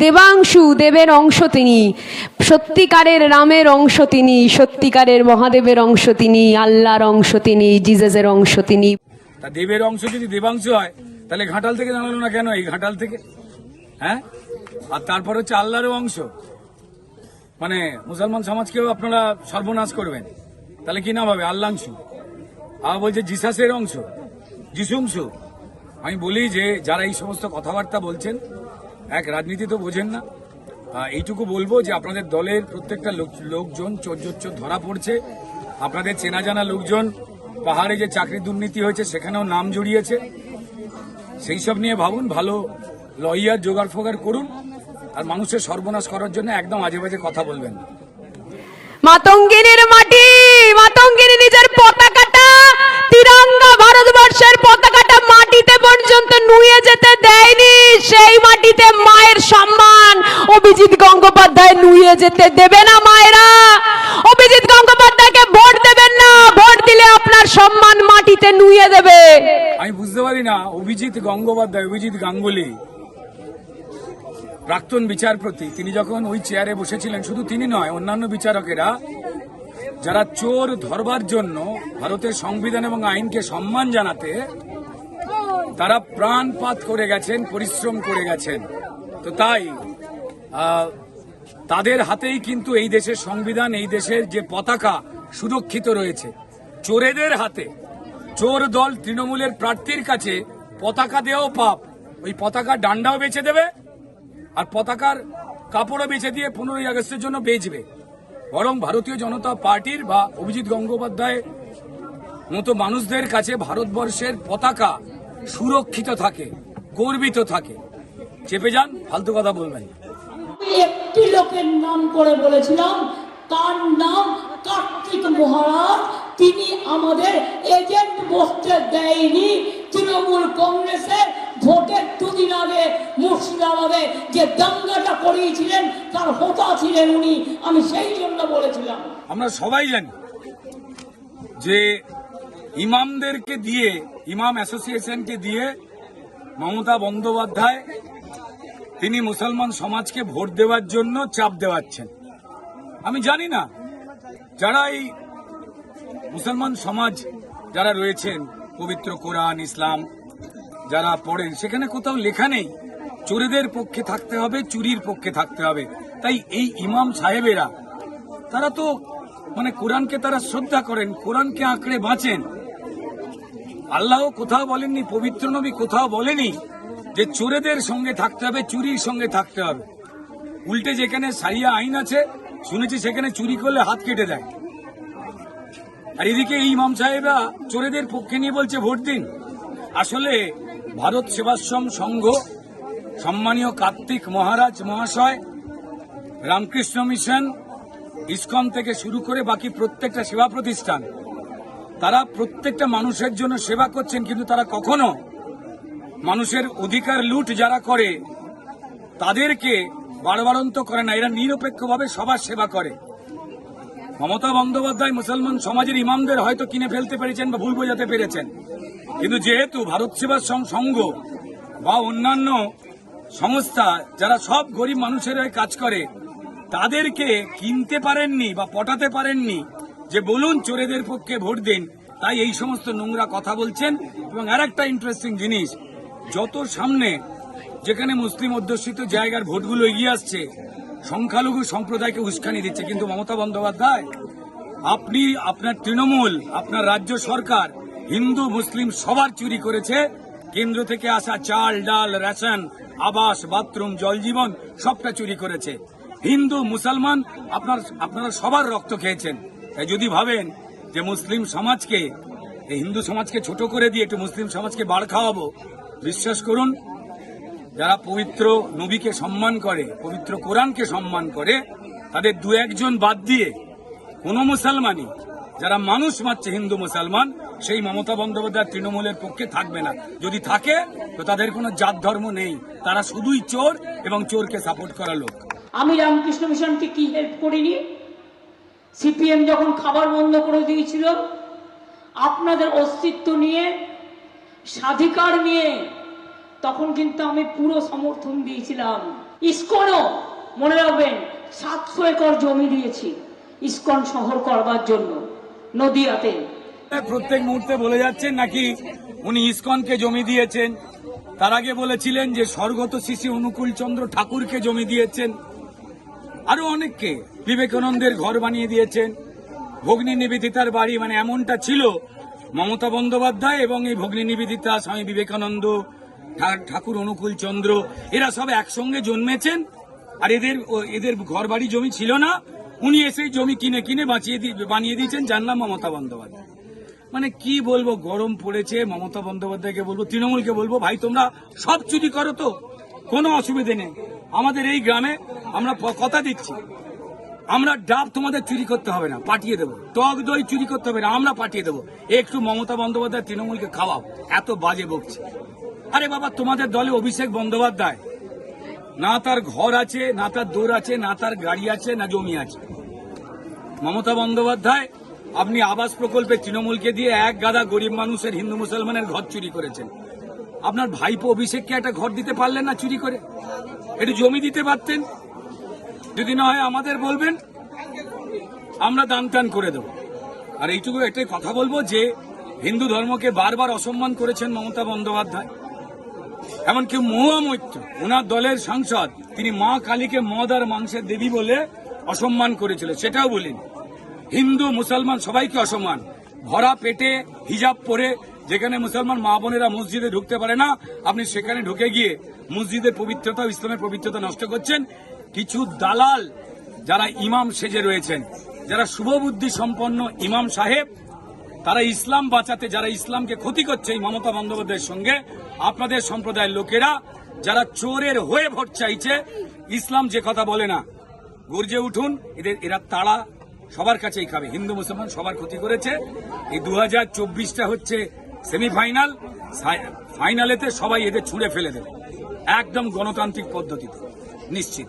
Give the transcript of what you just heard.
দেবাংশু দেবের অংশ তিনি। সত্যিকারের রামের অংশ তিনি, সত্যিকারের মহাদেবের অংশ তিনি, আল্লাহর অংশ তিনি জিজাসের অংশ তিনি। তা দেবের অংশ যদি দেবাংশ হয়, তাহলে ঘাটাল থেকে জানালো না কেন এই ঘাটাল থেকে? হ্যাঁ? আর তারপর হচ্ছে আল্লাহরও অংশ। মানে মুসলমান সমাজকেও আপনারা সর্বনাশ করবেন। তাহলে কি না ভাবে আল্লাংশু। আর বলছে জিসাসের অংশ। যিশুংশ আমি বলি যে, যারা এই সমস্ত কথাবার্তা বলছেন এক রাজনীতি তো বোঝেন না। এইটুকু বলব যে আপনাদের দলের প্রত্যেকটা লোকজন চোর ধরা পড়ছে। আপনাদের চেনা জানা লোকজন পাহাড়ে যে চাকরি দুর্নীতি হয়েছে সেখানেও নাম জড়িয়েছে। সেই সব নিয়ে ভাবুন, ভালো লয়ার জোগাড় ফোগাড় করুন আর মানুষের সর্বনাশ করার জন্য একদম আজে বাজে কথা বলবেন মাতঙ্গিনীর মাটি, মাতঙ্গিনী নিজের পতাকাটা, তিরঙ্গা ভারতবর্ষের সম্মান মাটিতে নুয়ে দেবে। আমি বুঝতে পারি না, অভিজিৎ গঙ্গোপাধ্যায়, অভিজিৎ গাঙ্গুলি, প্রাক্তন বিচারপতি, তিনি যখন ওই চেয়ারে বসেছিলেন, শুধু তিনি নয়, অন্যান্য বিচারকেরা, যারা চোর ধরবার জন্য ভারতের সংবিধান এবং আইনকে সম্মান জানাতে, তারা প্রাণপাত করে গেছেন, পরিশ্রম করে গেছেন। তো তাই তাদের হাতেই কিন্তু এই দেশের সংবিধান, এই দেশের যে পতাকা সুরক্ষিত রয়েছে। চোরেদের হাতে। চোর দল তৃণমূলের প্রার্থীর কাছে পতাকা দেওয়াও পাপ। ওই পতাকা ডান্ডাও বেচে দেবে আর পতাকার কাপড়ও বেচে দিয়ে পনেরোই আগস্টের জন্য বেচবে। বরং ভারতীয় জনতা পার্টির বা অভিজিৎ গঙ্গোপাধ্যায় মতো মানুষদের কাছে ভারতবর্ষের পতাকা সুরক্ষিত থাকে, গর্বিত থাকে। চেপে যান, ফালতু কথা বলবেন। একটি লোকের নাম করে বলেছিলাম তার নাম কার্তিক মহারাজ। তিনি আমাদের এজেন্ট বসতে দেয়নি। তৃণমূল কংগ্রেসের ভোটের দুদিন আগে মুর্শিদাবাদে যে দাঙ্গাটা করিয়েছিলেন, তার হোতা ছিলেন উনি। আমি সেই জন্য বলেছিলাম। আমরা সবাই জানি যে ইমামদেরকে দিয়ে, ইমাম অ্যাসোসিয়েশনকে দিয়ে মমতা বন্দ্যোপাধ্যায় তিনি মুসলমান সমাজকে ভোট দেওয়ার জন্য চাপ দেওয়াচ্ছেন। আমি জানি না। যারা এই মুসলমান সমাজ যারা রয়েছেন, পবিত্র কোরআন, ইসলাম, যারা পড়েন, সেখানে কোথাও লেখা নেই, চোরেদের পক্ষে থাকতে হবে, চুরির পক্ষে থাকতে হবে। তাই এই ইমাম সাহেবেরা, তারা তো মানে কোরআনকে তারা শ্রদ্ধা করেন, কোরআনকে আঁকড়ে বাঁচেন। আল্লাহ কোথাও বলেননি, পবিত্র নবী কোথাও বলেনি যে চোরেদের সঙ্গে থাকতে হবে, চুরির সঙ্গে থাকতে হবে। উল্টে যেখানে সারিয়া আইন আছে শুনেছি সেখানে চুরি করলে হাত কেটে দেয়। আর এদিকে এই ইমাম সাহেবরা চোরেদের পক্ষে নিয়ে বলছে, ভোট দিন। আসলে ভারত সেবাশ্রম সংঘ, সম্মানীয় কার্তিক মহারাজ মহাশয়, রামকৃষ্ণ মিশন, ইসকন থেকে শুরু করে বাকি প্রত্যেকটা সেবা প্রতিষ্ঠান, তারা প্রত্যেকটা মানুষের জন্য সেবা করছেন, কিন্তু তারা কখনো মানুষের অধিকার লুট যারা করে, তাদেরকে বাড়বাড়ন্ত করে না, এরা নিরপেক্ষভাবে সবার সেবা করে। মমতা বন্দ্যোপাধ্যায় মুসলমান সমাজের ইমামদের হয়তো কিনে ফেলতে পেরেছেন বা ভুল বোঝাতে পেরেছেন। কিন্তু যেহেতু ভারত সেবা সং- সংঘ বা অন্যান্য সংস্থা, যারা সব গরিব মানুষের কাজ করে, তাদেরকে কিনতে পারেননি বা পটাতে পারেননি যে বলুন চোরেদের পক্ষে ভোট দিন, তাই এই সমস্ত নোংরা কথা বলছেন। এবং আর একটা ইন্টারেস্টিং জিনিস, যত সামনে যেখানে মুসলিম অধ্যুষিত জায়গার ভোটগুলো এগিয়ে আসছে, সংখ্যালঘু সম্প্রদায়কে উস্কানি দিচ্ছে। কিন্তু মমতা বন্দ্যোপাধ্যায়, আপনি আপনার তৃণমূল, আপনার রাজ্য সরকার, হিন্দু, মুসলিম সবার চুরি করেছে। কেন্দ্র থেকে আসা চাল, ডাল, রেশন, আবাস, বাথরুম, জল জীবন সবটা চুরি করেছে। হিন্দু, মুসলমান আপনার, আপনারা সবার রক্ত খেয়েছেন। তাই যদি ভাবেন যে মুসলিম সমাজকে হিন্দু সমাজকে ছোট করে দিয়ে একটু মুসলিম সমাজকে বাড় খাওয়াবো, বিশ্বাস করুন যারা পবিত্র নবীকে সম্মান করে, পবিত্র কোরআনকে সম্মান করে, তাদের দু একজন বাদ দিয়ে কোন মুসলমানই, যারা মানুষ মারছে, হিন্দু মুসলমান, সেই মমতা বন্দ্যোপাধ্যায় তৃণমূলের পক্ষে থাকবে না। যদি থাকে, তো তাদের কোনো জাত ধর্ম নেই। তারা শুধুই চোর এবং চোরকে সাপোর্ট করা লোক। আমি রামকৃষ্ণ মিশনকে কি হেল্প করিনি? সিপিএম যখন খাবার বন্ধ করে দিয়েছিল, আপনাদের অস্তিত্ব নিয়ে, স্বাধিকার নিয়ে তখন কিন্তু আমি পুরো সমর্থন দিয়েছিলাম। ইস্কনও, মনে রাখবেন, সাতশো একর জমি দিয়েছি ইস্কন শহর করবার জন্য, নদিয়াতে। প্রত্যেক মুহূর্তে বলে যাচ্ছেন নাকি উনি ইস্কনকে জমি দিয়েছেন? তার আগে বলেছিলেন যে স্বর্গত শিশু অনুকূল চন্দ্র ঠাকুরকে জমি দিয়েছেন। আরও অনেককে বিবেকানন্দের ঘর বানিয়ে দিয়েছেন। ভগ্নী নিবেদিতার বাড়ি মানে এমনটা ছিল মমতা বন্দ্যোপাধ্যায় এবং এই ভগ্নী নিবেদিতা স্বামী বিবেকানন্দ ঠাকুর অনুকূল চন্দ্র, এরা সব একসঙ্গে জন্মেছেন, আর এদের এদের ঘর বাড়ি জমি ছিল না। উনি এসে জমি কিনে কিনে বাঁচিয়ে বানিয়ে দিয়েছেন, যার নাম মমতা বন্দ্যোপাধ্যায়। মানে কি বলব, গরম পড়েছে, মমতা বন্দ্যোপাধ্যায়কে বলব, তৃণমূলকে বলব, ভাই, তোমরা সব চুরি করো তো, কোনো অসুবিধে নেই। আমাদের এই গ্রামে আমরা কথা দিচ্ছি, আমরা ডাব তোমাদের চুরি করতে হবে না, পাঠিয়ে দেবো। টক দই চুরি করতে হবে না, আমরা পাঠিয়ে দেবো। একটু মমতা বন্দ্যোপাধ্যায় তৃণমূলকে খাওয়াও, এত বাজে বকছে। আরে বাবা, তোমাদের দলে অভিষেক বন্দ্যোপাধ্যায়। না তার ঘর আছে, না তার দৌড় আছে, না তার গাড়ি আছে, না জমি আছে। মমতা বন্দ্যোপাধ্যায়, আপনি আবাস প্রকল্পে তৃণমূলকে দিয়ে এক গাদা গরিব মানুষের, হিন্দু মুসলমানের ঘর চুরি করেছেন। আপনার ভাইপো অভিষেককে একটা ঘর দিতে পারলেন না চুরি করে? একটু জমি দিতে পারতেন? যদি না হয় আমাদের বলবেন, আমরা দান টান করে দেব। আর এইটুকু একটাই কথা বলব যে, হিন্দু ধর্মকে বারবার অসম্মান করেছেন মমতা বন্দ্যোপাধ্যায়। এমনকি মহুয়া মৈত্র ওনার দলের সাংসদ, তিনি মা কালীকে মদ আর মাংসের দেবী বলে অসম্মান করেছিল, সেটাও বলিন। হিন্দু, মুসলমান সবাইকে অসম্মান। ভরা পেটে হিজাব পরে যেখানে মুসলমান মা বোনেরা মসজিদে ঢুকতে পারে না, আপনি সেখানে ঢুকে গিয়ে মসজিদের পবিত্রতা, ইসলামের পবিত্রতা নষ্ট করছেন। কিছু দালাল যারা ইমাম সেজে রয়েছেন, যারা শুভবুদ্ধি সম্পন্ন ইমাম সাহেব তারা ইসলাম বাঁচাতে, যারা ইসলামকে ক্ষতি করছে এই মমতা বন্দ্যোপাধ্যায়ের সঙ্গে, আপনাদের সম্প্রদায়ের লোকেরা, যারা চোরের হয়ে ভোট চাইছে, ইসলাম যে কথা বলে না, গর্জে উঠুন, এদের, এরা তাড়া, সবার কাছেই খাবে। হিন্দু, মুসলমান সবার ক্ষতি করেছে। এই দু হাজার চব্বিশটা হচ্ছে সেমিফাইনাল ফাইনালেতে সবাই এদের ছুঁড়ে ফেলে দেবে। একদম গণতান্ত্রিক পদ্ধতিতে, নিশ্চিত।